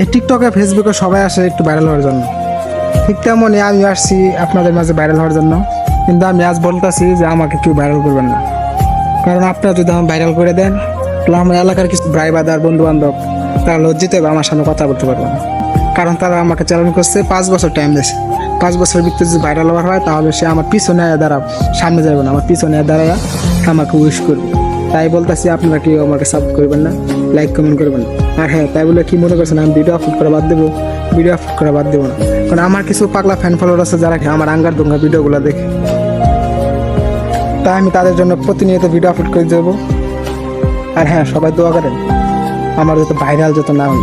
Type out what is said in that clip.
এই টিকটকে ফেসবুকে সবাই আসে একটু ভাইরাল হওয়ার জন্য। ঠিক তেমনই আমি আসছি আপনাদের মাঝে ভাইরাল হওয়ার জন্য। কিন্তু আমি আজ বলতেছি যে আমাকে কেউ ভাইরাল করবেন না। কারণ আপনারা যদি আমার ভাইরাল করে দেন, তাহলে আমার এলাকার কিছু ভাই বাদার বন্ধু বান্ধব তারা লজ্জিত হবে, আমার সামনে কথা বলতে পারবে না। কারণ তারা আমাকে চ্যালেঞ্জ করছে পাঁচ বছর টাইম দিয়েছে পাঁচ বছরের ভিতরে যদি ভাইরাল হওয়ার হয়, তাহলে সে আমার পিছনে দাঁড়াব। সামনে যাবে না, আমার পিছনে দাঁড়ায় আমাকে উইশ করবে। তাই বলতেছি আপনারা কেউ আমাকে সাপোর্ট করবেন না লাইক কমেন্ট করবেন। আর হ্যাঁ তাই বলে কি মনে করছেন, আমি ভিডিও আপলোড করা বাদ দেবো? ভিডিও আপলোড করা বাদ দেবো না। কারণ আমার কিছু পাগলা ফ্যান ফলোয়ার আছে যারা আমার আঙ্গার দুঙ্গা ভিডিওগুলো দেখে। তাই আমি তাদের জন্য প্রতিনিয়ত ভিডিও আপলোড করে দেবো। আর হ্যাঁ সবাই দোয়া করেন, আমার যত ভাইরাল যত না হই